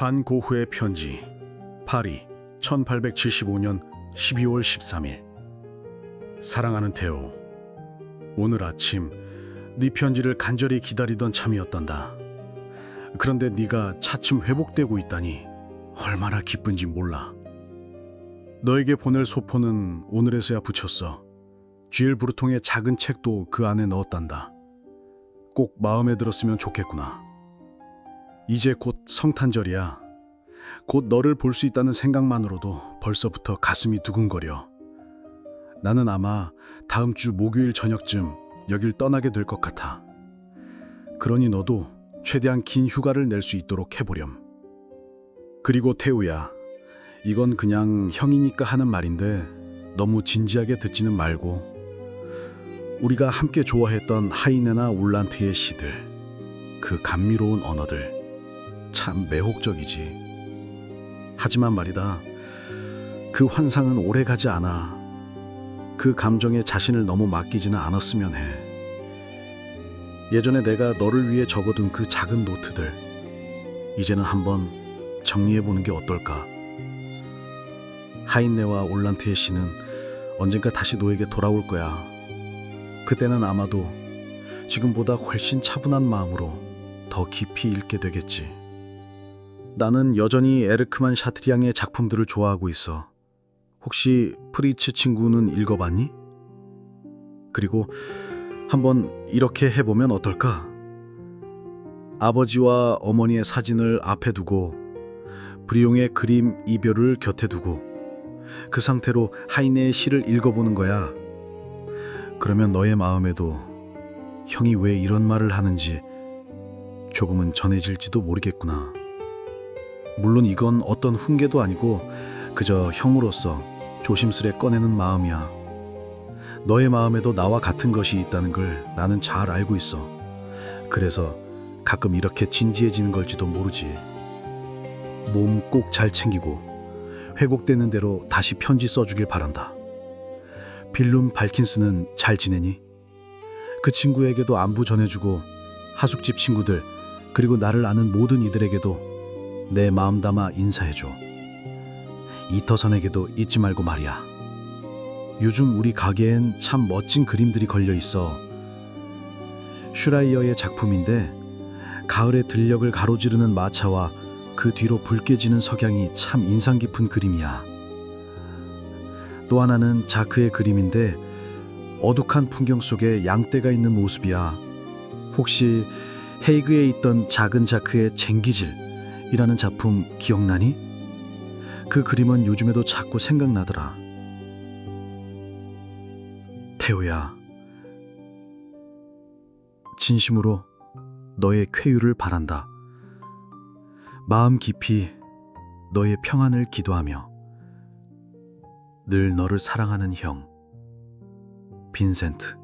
반고흐의 편지 파리 1875년 12월 13일. 사랑하는 태호 오늘 아침 네 편지를 간절히 기다리던 참이었단다. 그런데 네가 차츰 회복되고 있다니 얼마나 기쁜지 몰라. 너에게 보낼 소포는 오늘에서야 붙였어. 쥐엘 브루통의 작은 책도 그 안에 넣었단다. 꼭 마음에 들었으면 좋겠구나 이제 곧 성탄절이야. 곧 너를 볼 수 있다는 생각만으로도 벌써부터 가슴이 두근거려. 나는 아마 다음 주 목요일 저녁쯤 여길 떠나게 될 것 같아. 그러니 너도 최대한 긴 휴가를 낼 수 있도록 해보렴. 그리고 태우야, 이건 그냥 형이니까 하는 말인데 너무 진지하게 듣지는 말고 우리가 함께 좋아했던 하이네나 울란트의 시들, 그 감미로운 언어들 참 매혹적이지. 하지만 말이다. 그 환상은 오래 가지 않아. 그 감정에 자신을 너무 맡기지는 않았으면 해. 예전에 내가 너를 위해 적어둔 그 작은 노트들. 이제는 한번 정리해보는 게 어떨까? 하인네와 올란트의 시는 언젠가 다시 너에게 돌아올 거야. 그때는 아마도 지금보다 훨씬 차분한 마음으로 더 깊이 읽게 되겠지. 나는 여전히 에르크만 샤트리앙의 작품들을 좋아하고 있어. 혹시 프리츠 친구는 읽어봤니? 그리고 한번 이렇게 해보면 어떨까? 아버지와 어머니의 사진을 앞에 두고 브리용의 그림 이별을 곁에 두고 그 상태로 하이네의 시를 읽어보는 거야. 그러면 너의 마음에도 형이 왜 이런 말을 하는지 조금은 전해질지도 모르겠구나. 물론 이건 어떤 훈계도 아니고 그저 형으로서 조심스레 꺼내는 마음이야. 너의 마음에도 나와 같은 것이 있다는 걸 나는 잘 알고 있어. 그래서 가끔 이렇게 진지해지는 걸지도 모르지. 몸 꼭 잘 챙기고 회복되는 대로 다시 편지 써주길 바란다. 빌룸 발킨스는 잘 지내니? 그 친구에게도 안부 전해주고 하숙집 친구들 그리고 나를 아는 모든 이들에게도 내 마음 담아 인사해줘. 이터선에게도 잊지 말고 말이야. 요즘 우리 가게엔 참 멋진 그림들이 걸려 있어. 슈라이어의 작품인데 가을의 들녘을 가로지르는 마차와 그 뒤로 붉게 지는 석양이 참 인상 깊은 그림이야. 또 하나는 자크의 그림인데 어둑한 풍경 속에 양떼가 있는 모습이야. 혹시 헤이그에 있던 작은 자크의 쟁기질 이라는 작품 기억나니? 그 그림은 요즘에도 자꾸 생각나더라. 태호야, 진심으로 너의 쾌유를 바란다. 마음 깊이 너의 평안을 기도하며 늘 너를 사랑하는 형, 빈센트.